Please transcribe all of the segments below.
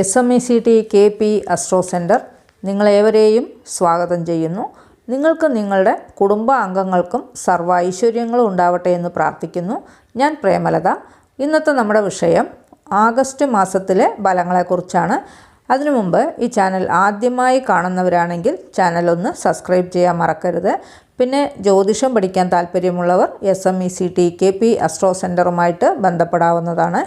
S M E C T K P astro centre നിങ്ങളേവരെയും സ്വാഗതം ചെയ്യുന്നു. നിങ്ങൾക്ക് നിങ്ങളുടെ കുടുംബാംഗങ്ങൾക്കും സർവ ഐശ്വര്യങ്ങളും ഉണ്ടാവട്ടെ എന്ന് പ്രാർത്ഥിക്കുന്നു. ഞാൻ പ്രേമലത. ഇന്നത്തെ നമ്മുടെ വിഷയം ആഗസ്റ്റ് മാസത്തിലെ ഫലങ്ങളെക്കുറിച്ചാണ്. അതിനു മുമ്പ് ഈ ചാനൽ ആദ്യമായി കാണുന്നവരാണെങ്കിൽ ചാനൽ ഒന്ന് സബ്സ്ക്രൈബ് ചെയ്യാൻ മറക്കരുത്. പിന്നെ ജ്യോതിഷം പഠിക്കാൻ താല്പര്യമുള്ളവർ S M E C T K P astro സെന്ററുമായിട്ട് ബന്ധപ്പെടാവുന്നതാണ്.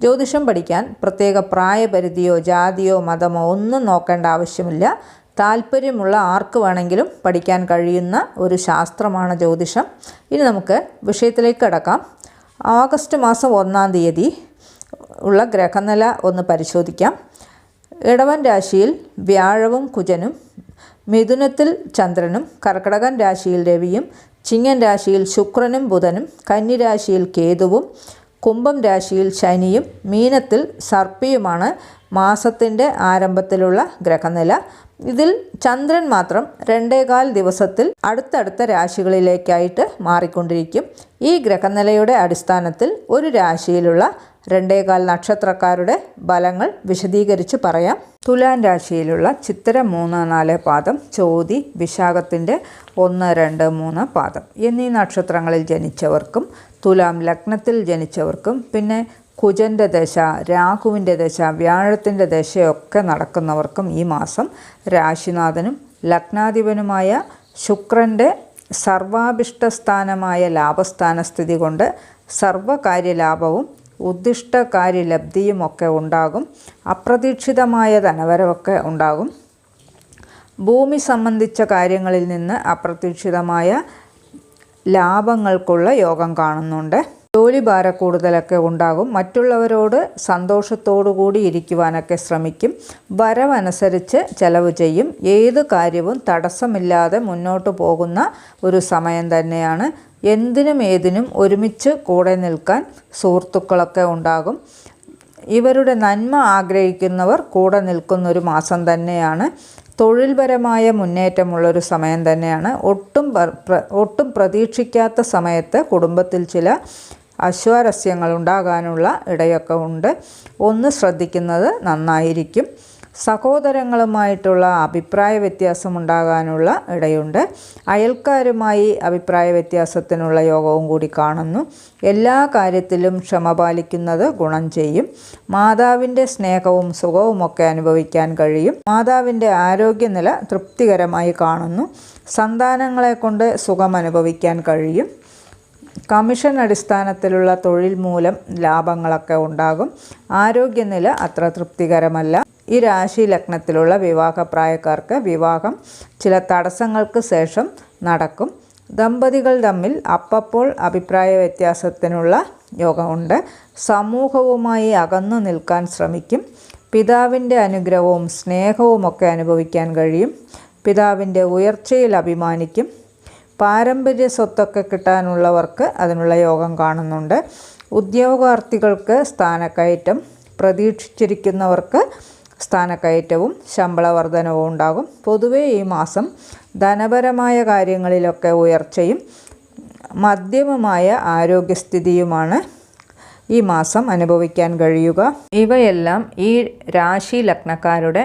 ജ്യോതിഷം പഠിക്കാൻ പ്രത്യേക പ്രായപരിധിയോ ജാതിയോ മതമോ ഒന്നും നോക്കേണ്ട ആവശ്യമില്ല. താല്പര്യമുള്ള ആർക്ക് വേണമെങ്കിലും പഠിക്കാൻ കഴിയുന്ന ഒരു ശാസ്ത്രമാണ് ജ്യോതിഷം. ഇനി നമുക്ക് വിഷയത്തിലേക്ക് കടക്കാം. ഓഗസ്റ്റ് മാസം ഒന്നാം തീയതി ഉള്ള ഗ്രഹനില ഒന്ന് പരിശോധിക്കാം. ഇടവൻ രാശിയിൽ വ്യാഴവും കുജനും മിഥുനത്തിൽ ചന്ദ്രനും കർക്കടകൻ രാശിയിൽ രവിയും ചിങ്ങൻ രാശിയിൽ ശുക്രനും ബുധനും കന്നിരാശിയിൽ കേതുവും കുംഭം രാശിയിൽ ശനിയും മീനത്തിൽ സർപ്പിയുമാണ്. മാസത്തിന്റെ ആരംഭത്തിലുള്ള ഗ്രഹനില. ഇതിൽ ചന്ദ്രൻ മാത്രം രണ്ടേകാൽ ദിവസത്തിൽ അടുത്തടുത്ത രാശികളിലേക്കായിട്ട് മാറിക്കൊണ്ടിരിക്കും. ഈ ഗ്രഹനിലയുടെ അടിസ്ഥാനത്തിൽ ഒരു രാശിയിലുള്ള രണ്ടേകാൽ നക്ഷത്രക്കാരുടെ ഫലങ്ങൾ വിശദീകരിച്ച് പറയാം. തുലാൻ രാശിയിലുള്ള ചിത്തിര മൂന്ന് നാല് പാദം ചോതി വിശാഖത്തിന്റെ ഒന്ന് രണ്ട് മൂന്ന് പാദം. എന്നീ നക്ഷത്രങ്ങളിൽ ജനിച്ചവർക്കും തുലാം ലഗ്നത്തിൽ ജനിച്ചവർക്കും പിന്നെ കുജന്റെ ദശ രാഹുവിന്റെ ദശ വ്യാഴത്തിന്റെ ദശയൊക്കെ നടക്കുന്നവർക്കും ഈ മാസം രാശിനാഥനും ലഗ്നാധിപനുമായ ശുക്രന്റെ സർവാഭിഷ്ടസ്ഥാനമായ ലാഭസ്ഥാന സ്ഥിതി കൊണ്ട് സർവകാര്യലാഭവും ഉദ്ദിഷ്ടകാര്യലബ്ധിയുമൊക്കെ ഉണ്ടാകും. അപ്രതീക്ഷിതമായ ധനവരവൊക്കെ ഉണ്ടാകും. ഭൂമി സംബന്ധിച്ച കാര്യങ്ങളിൽ നിന്ന് അപ്രതീക്ഷിതമായ ലാഭങ്ങൾക്കുള്ള യോഗം കാണുന്നുണ്ട്. ജോലി ഭാരക്കൂടുതലൊക്കെ ഉണ്ടാകും. മറ്റുള്ളവരോട് സന്തോഷത്തോടു കൂടി ഇരിക്കുവാനൊക്കെ ശ്രമിക്കും. വരവനുസരിച്ച് ചെലവ് ചെയ്യും. ഏത് കാര്യവും തടസ്സമില്ലാതെ മുന്നോട്ട് പോകുന്ന ഒരു സമയം തന്നെയാണ്. എന്തിനും ഏതിനും ഒരുമിച്ച് കൂടെ നിൽക്കാൻ സുഹൃത്തുക്കളൊക്കെ ഉണ്ടാകും. ഇവരുടെ നന്മ ആഗ്രഹിക്കുന്നവർ കൂടെ നിൽക്കുന്നൊരു മാസം തന്നെയാണ്. തൊഴിൽപരമായ മുന്നേറ്റമുള്ളൊരു സമയം തന്നെയാണ്. ഒട്ടും ഒട്ടും പ്രതീക്ഷിക്കാത്ത സമയത്ത് കുടുംബത്തിൽ ചില അശ്വാരസ്യങ്ങൾ ഉണ്ടാകാനുള്ള ഇടയൊക്കെ ഉണ്ട്. ഒന്ന് ശ്രദ്ധിക്കുന്നത് നന്നായിരിക്കും. സഹോദരങ്ങളുമായിട്ടുള്ള അഭിപ്രായ വ്യത്യാസം ഉണ്ടാകാനുള്ള ഇടയുണ്ട്. അയൽക്കാരുമായി അഭിപ്രായ വ്യത്യാസത്തിനുള്ള യോഗവും കൂടി കാണുന്നു. എല്ലാ കാര്യത്തിലും ക്ഷമ പാലിക്കുന്നത് ഗുണം ചെയ്യും. മാതാവിന്റെ സ്നേഹവും സുഖവുമൊക്കെ അനുഭവിക്കാൻ കഴിയും. മാതാവിന്റെ ആരോഗ്യനില തൃപ്തികരമായി കാണുന്നു. സന്താനങ്ങളെ കൊണ്ട് സുഖം അനുഭവിക്കാൻ കഴിയും. കമ്മീഷൻ അടിസ്ഥാനത്തിലുള്ള തൊഴിൽ മൂലം ലാഭങ്ങളൊക്കെ ഉണ്ടാകും. ആരോഗ്യനില അത്ര തൃപ്തികരമല്ല. ഈ രാശി ലഗ്നത്തിലുള്ള വിവാഹപ്രായക്കാർക്ക് വിവാഹം ചില തടസ്സങ്ങൾക്ക് ശേഷം നടക്കും. ദമ്പതികൾ തമ്മിൽ അപ്പപ്പോൾ അഭിപ്രായ വ്യത്യാസത്തിനുള്ള യോഗമുണ്ട് സമൂഹവുമായി അകന്നു നിൽക്കാൻ ശ്രമിക്കും. പിതാവിന്റെ അനുഗ്രഹവും സ്നേഹവുമൊക്കെ അനുഭവിക്കാൻ കഴിയും. പിതാവിന്റെ ഉയർച്ചയിൽ അഭിമാനിക്കും. പാരമ്പര്യ സ്വത്തൊക്കെ കിട്ടാനുള്ളവർക്ക് അതിനുള്ള യോഗം കാണുന്നുണ്ട്. ഉദ്യോഗാർത്ഥികൾക്ക് സ്ഥാനക്കയറ്റം പ്രതീക്ഷിച്ചിരിക്കുന്നവർക്ക് സ്ഥാനക്കയറ്റവും ശമ്പള വർധനവും ഉണ്ടാകും. പൊതുവേ ഈ മാസം ധനപരമായ കാര്യങ്ങളിലൊക്കെ ഉയർച്ചയും മധ്യമമായ ആരോഗ്യസ്ഥിതിയുമാണ് ഈ മാസം അനുഭവിക്കാൻ കഴിയുക. ഇവയെല്ലാം ഈ രാശി ലഗ്നക്കാരുടെ